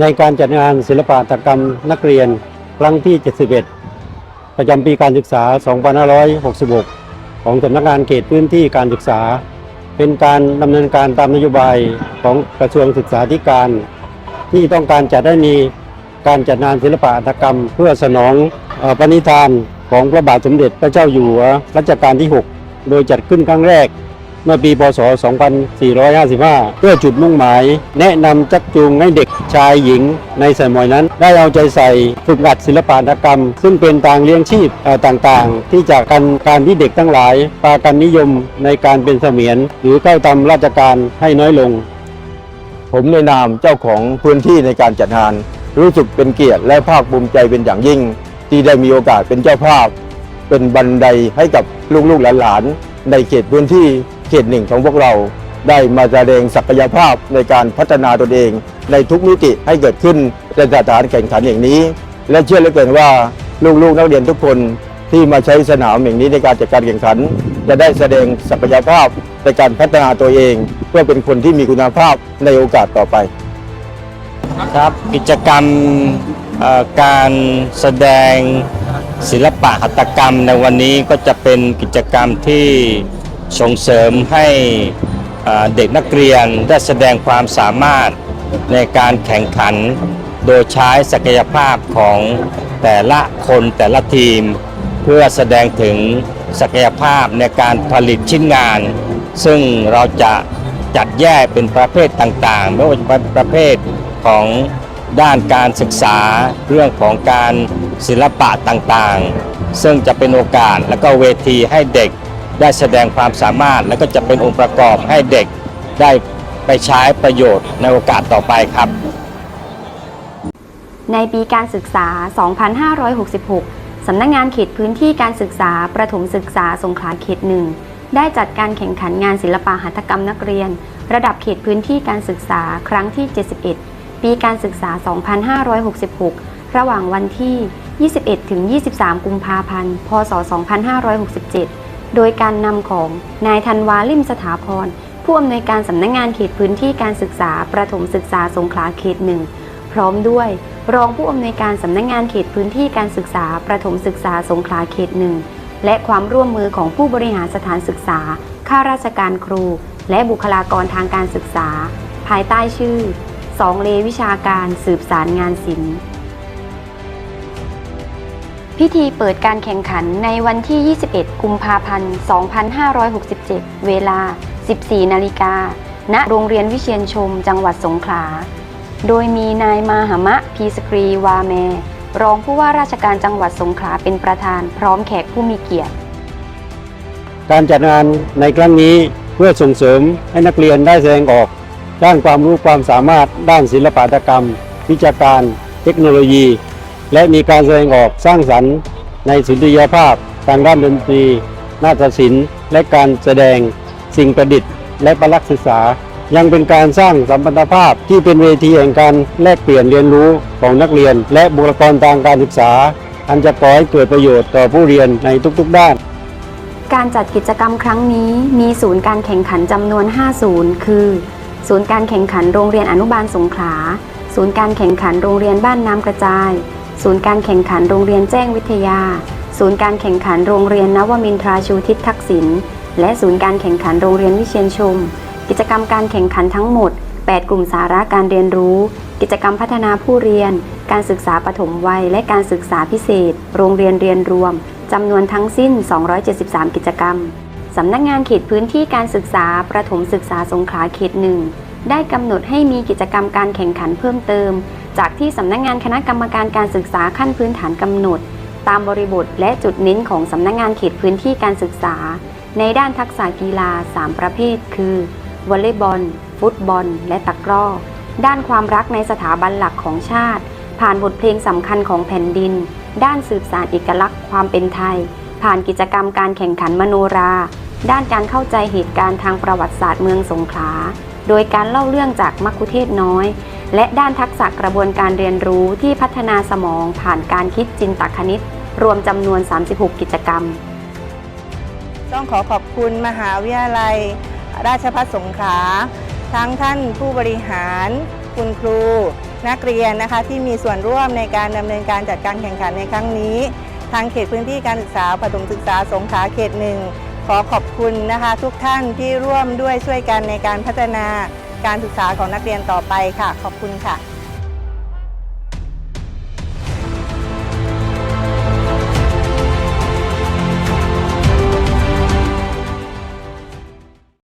ในการจัดงานศิลปะหัตกรรมนักเรียนครั้งที่ 71 ประจำปีการศึกษา 2566 ของสำนักงานเขตพื้นที่การศึกษา เป็นการดำเนินการตามนโยบายของกระทรวงศึกษาธิการ ที่ต้องการจัดให้มีการจัดงานศิลปะหัตกรรม เพื่อสนองปณิธานของพระบาทสมเด็จพระเจ้าอยู่หัวรัชกาลที่ 6 โดยจัดขึ้นครั้งแรก เมื่อปีพศ 2455 เพื่อจุดมุ่งหมาย แนะนำจักจูงให้เด็กชายหญิงในสมัยนั้น ได้เอาใจใส่ฝึกหัดศิลปหัตถกรรม ซึ่งเป็นทางเลี้ยงชีพต่างๆ ที่จากการการที่เด็กทั้งหลายปากันนิยมในการเป็นเสมียน หรือเข้าทำราชการให้น้อยลง ผมในนามเจ้าของพื้นที่ในการจัดงาน รู้สึกเป็นเกียรติและภาคภูมิใจเป็นอย่างยิ่ง ที่ได้มีโอกาสเป็นเจ้าภาพ เป็นบันไดให้กับลูกๆหลานๆในเขตพื้นที่ เขตหนึ่งของพวกเรา ได้มาแสดงศักยภาพในการพัฒนาตนเอง ในทุกมิติให้เกิดขึ้นในสถานแข่งขันอย่างนี้ และเชื่อเหลือเกินว่าลูกๆนักเรียนทุกคนที่มาใช้สนามแห่งนี้ในการจัดการแข่งขัน จะได้แสดงศักยภาพในการพัฒนาตัวเอง เพื่อเป็นคนที่มีคุณภาพในโอกาสต่อไป ครับกิจกรรมการแสดงศิลปะหัตถกรรมในวันนี้ก็จะเป็นกิจกรรมที่ ส่งเสริมให้เด็กนักเรียนได้แสดงความสามารถในการแข่งขัน โดยใช้ศักยภาพของแต่ละคนแต่ละทีม เพื่อแสดงถึงศักยภาพในการผลิตชิ้นงาน ซึ่งเราจะจัดแยกเป็นประเภทต่างๆไม่ว่าจะเป็นประเภทของด้านการศึกษาเรื่องของการศิลปะต่างๆ ซึ่งจะเป็นโอกาสและก็เวทีให้เด็ก ได้แสดงความสามารถ และก็จะเป็นองค์ประกอบให้เด็กได้ไปใช้ประโยชน์ในโอกาสต่อไปครับ ในปีการศึกษา 2566 สำนักงงานเขตพื้นที่การศึกษา ประถมศึกษาสงขลาเขตหนึ่งได้จัดการแข่งขันงานศิลปะหัตถกรรมนักเรียน ระดับเขตพื้นที่การศึกษาครั้งที่ 71 ปีการศึกษา 2566 ระหว่างวันที่ 21 ถึง 23 กุมภาพันธ์ พศ 2567 โดยการนำของนายธันวาลิมสถาพร ผู้อำนวยการสำนักงงานเขตพื้นที่การศึกษา ประถมศึกษาสงขลาเขตหนึ่งพร้อมด้วย รองผู้อำนวยการสำนักงงานเขตพื้นที่การศึกษา ประถมศึกษาสงขลาเขตหนึ่งและความร่วมมือของผู้บริหารสถานศึกษา ข้าราชการครู และบุคลากรทางการศึกษา ภายใต้ชื่อสองเลวิชาการสืบสารงานศิลป์ พิธีเปิดการแข่งขันในวันที่ 21 กุมภาพันธ์ 2567 เวลา 14 นาฬิกา ณ โรงเรียนวิเชียนชม จังหวัดสงขลา โดยมีนายมาหมะพีสกรีวาแม รองผู้ว่าราชการจังหวัดสงขลาเป็นประธานพร้อมแขกผู้มีเกียรติ การจัดงานในครั้งนี้เพื่อส่งเสริมให้นักเรียนได้แสดงออก ด้านความรู้ความสามารถด้านศิลปหัตถกรรม วิชาการ เทคโนโลยี และมีการแสดงออกสร้างสรรค์ ในสุนทรียภาพทางด้านดนตรี นาฏศิลป์ และการแสดงสิ่งประดิษฐ์ และประลักษ์ศึกษา ยังเป็นการสร้างสัมพันธภาพที่เป็นเวทีแห่งการแลกเปลี่ยนเรียนรู้ของนักเรียน และบุคลากรทางการศึกษา อันจะก่อให้เกิดประโยชน์ต่อผู้เรียนในทุกๆด้านการจัดกิจกรรมครั้งนี้มีศูนย์การแข่งขันจำนวน 5 ศูนย์ คือ ศูนย์การแข่งขันโรงเรียนอนุบาลสงขลา ศูนย์การแข่งขันโรงเรียนบ้านน้ำกระจาย ศูนย์การแข่งขันโรงเรียนแจ้งวิทยา ศูนย์การแข่งขันโรงเรียนนวมินทราชูทิศทักษิณ และศูนย์การแข่งขันโรงเรียนวิเชียนชม กิจกรรมการแข่งขันทั้งหมด 8 กลุ่มสาระการเรียนรู้ กิจกรรมพัฒนาผู้เรียน การศึกษาปฐมวัย และการศึกษาพิเศษ โรงเรียนเรียนรวมจำนวนทั้งสิ้น 273 กิจกรรมสำนักงานเขตพื้นที่การศึกษาประถมศึกษาสงขลาเขตหนึ่งได้กำหนดให้มีกิจกรรมการแข่งขันเพิ่มเติม จากที่สำนักงานคณะกรรมการการศึกษาขั้นพื้นฐานกำหนด ตามบริบทและจุดเน้นของสำนักงานเขตพื้นที่การศึกษา ในด้านทักษะกีฬา 3 ประเภท คือวอลเลย์บอล ฟุตบอล และตะกร้อ ด้านความรักในสถาบันหลักของชาติ ผ่านบทเพลงสำคัญของแผ่นดิน ด้านสืบสานเอกลักษณ์ความเป็นไทย ผ่านกิจกรรมการแข่งขันมโนรา ด้านการเข้าใจเหตุการณ์ทางประวัติศาสตร์เมืองสงขลาโดยการเล่าเรื่องจากมัคคุเทศน้อย และด้านทักษะกระบวนการเรียนรู้ที่พัฒนาสมองผ่านการคิดจินตคณิต รวมจำนวน 36 กิจกรรม ต้องขอขอบคุณมหาวิทยาลัย ราชภัฏสงขลาทั้งท่านผู้บริหาร คุณครู นักเรียนนะคะที่มีส่วนร่วมในการดำเนินการจัดการแข่งขันในครั้งนี้ ทางเขตพื้นที่การศึกษาประถมศึกษาสงขลาเขตหนึ่งขอขอบคุณนะคะ ทุกท่านที่ร่วมด้วยช่วยกันในการพัฒนา การศึกษาของนักเรียนต่อไปค่ะ ขอบคุณค่ะ